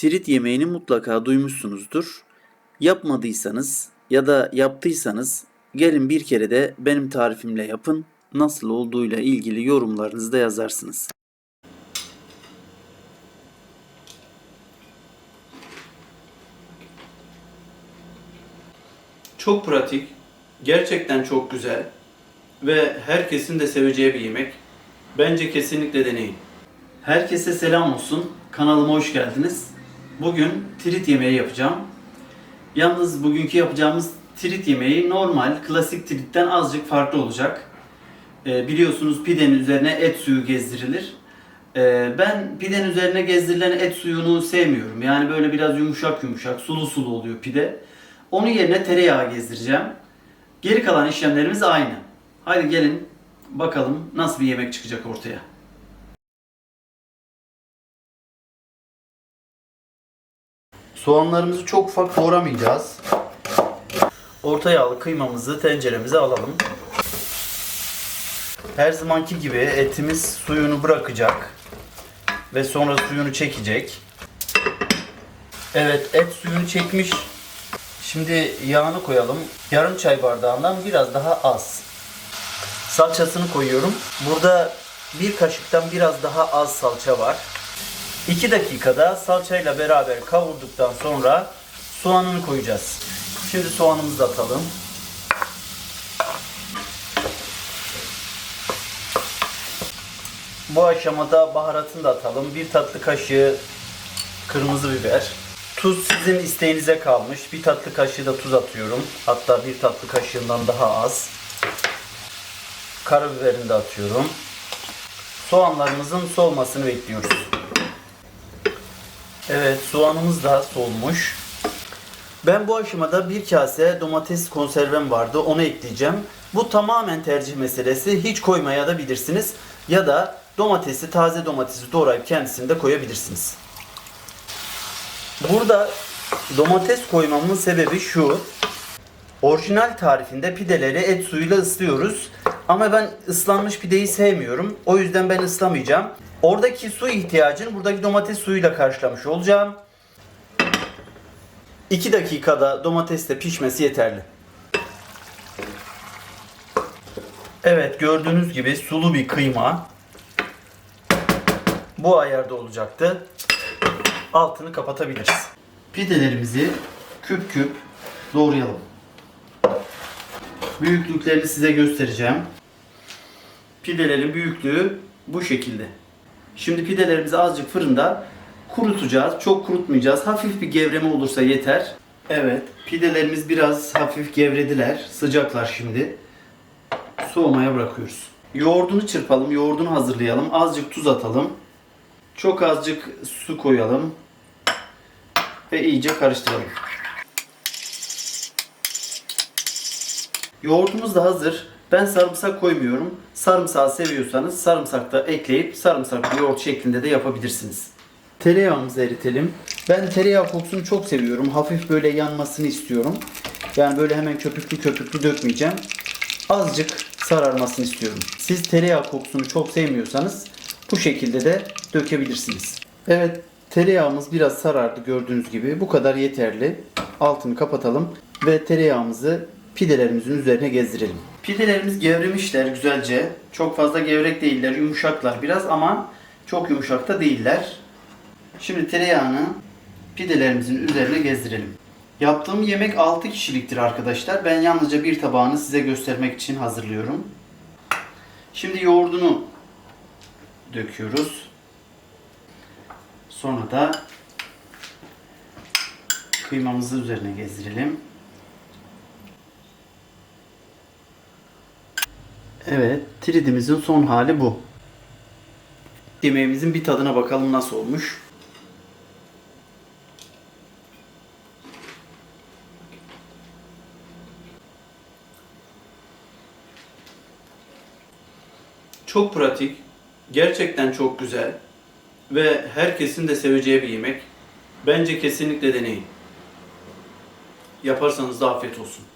Tirit yemeğini mutlaka duymuşsunuzdur. Yapmadıysanız ya da yaptıysanız gelin bir kere de benim tarifimle yapın. Nasıl olduğuyla ilgili yorumlarınızı da yazarsınız. Çok pratik, gerçekten çok güzel ve herkesin de seveceği bir yemek. Bence kesinlikle deneyin. Herkese selam olsun. Kanalıma hoş geldiniz. Bugün trit yemeği yapacağım. Yalnız bugünkü yapacağımız trit yemeği normal, klasik tritten azıcık farklı olacak. Ee, biliyorsunuz pidenin üzerine et suyu gezdirilir. Ee, ben pidenin üzerine gezdirilen et suyunu sevmiyorum. Yani böyle biraz yumuşak yumuşak, sulu sulu oluyor pide. Onun yerine tereyağı gezdireceğim. Geri kalan işlemlerimiz aynı. Haydi gelin bakalım nasıl bir yemek çıkacak ortaya. Soğanlarımızı çok ufak doğramayacağız. Orta yağlı kıymamızı tenceremize alalım. Her zamanki gibi etimiz suyunu bırakacak ve sonra suyunu çekecek. Evet et suyunu çekmiş. Şimdi yağını koyalım. Yarım çay bardağından biraz daha az. Salçasını koyuyorum. Burada bir kaşıktan biraz daha az salça var. 2 dakikada salçayla beraber kavurduktan sonra soğanını koyacağız. Şimdi soğanımızı da atalım. Bu aşamada baharatını da atalım. Bir tatlı kaşığı kırmızı biber. Tuz sizin isteğinize kalmış. Bir tatlı kaşığı da tuz atıyorum. Hatta bir tatlı kaşığından daha az. Karabiberini de atıyorum. Soğanlarımızın solmasını bekliyoruz. Evet soğanımız da solmuş. Ben bu aşamada bir kase domates konservem vardı. Onu ekleyeceğim. Bu tamamen tercih meselesi. Hiç koymaya da bilirsiniz. Ya da domatesi, taze domatesi doğrayıp kendisini de koyabilirsiniz. Burada domates koymamın sebebi şu. Orijinal tarifinde pideleri et suyuyla ıslıyoruz. Ama ben ıslanmış pideyi sevmiyorum. O yüzden ben ıslamayacağım. Oradaki su ihtiyacını buradaki domates suyuyla karşılamış olacağım. 2 dakikada domatesle pişmesi yeterli. Evet gördüğünüz gibi sulu bir kıyma. Bu ayarda olacaktı. Altını kapatabiliriz. Pidelerimizi küp küp doğrayalım. Büyüklüklerini size göstereceğim. Pidelerin büyüklüğü bu şekilde. Şimdi pidelerimizi azıcık fırında kurutacağız. Çok kurutmayacağız. Hafif bir gevreme olursa yeter. Evet, pidelerimiz biraz hafif gevrediler. Sıcaklar şimdi. Soğumaya bırakıyoruz. Yoğurdunu çırpalım, yoğurdunu hazırlayalım. Azıcık tuz atalım. Çok azıcık su koyalım. Ve iyice karıştıralım. Yoğurdumuz da hazır. Ben sarımsak koymuyorum. Sarımsağı seviyorsanız sarımsak da ekleyip sarımsaklı yoğurt şeklinde de yapabilirsiniz. Tereyağımızı eritelim. Ben tereyağı kokusunu çok seviyorum. Hafif böyle yanmasını istiyorum. Yani böyle hemen köpüklü köpüklü dökmeyeceğim. Azıcık sararmasını istiyorum. Siz tereyağı kokusunu çok sevmiyorsanız bu şekilde de dökebilirsiniz. Evet tereyağımız biraz sarardı gördüğünüz gibi. Bu kadar yeterli. Altını kapatalım ve tereyağımızı pidelerimizin üzerine gezdirelim. Pidelerimiz gevremişler güzelce. Çok fazla gevrek değiller, yumuşaklar biraz ama çok yumuşak da değiller. Şimdi tereyağını pidelerimizin üzerine gezdirelim. Yaptığım yemek 6 kişiliktir arkadaşlar. Ben yalnızca bir tabağını size göstermek için hazırlıyorum. Şimdi yoğurdunu döküyoruz. Sonra da kıymamızı üzerine gezdirelim. Evet, tridimizin son hali bu. Yemeğimizin bir tadına bakalım nasıl olmuş. Çok pratik, gerçekten çok güzel ve herkesin de seveceği bir yemek. Bence kesinlikle deneyin. Yaparsanız da afiyet olsun.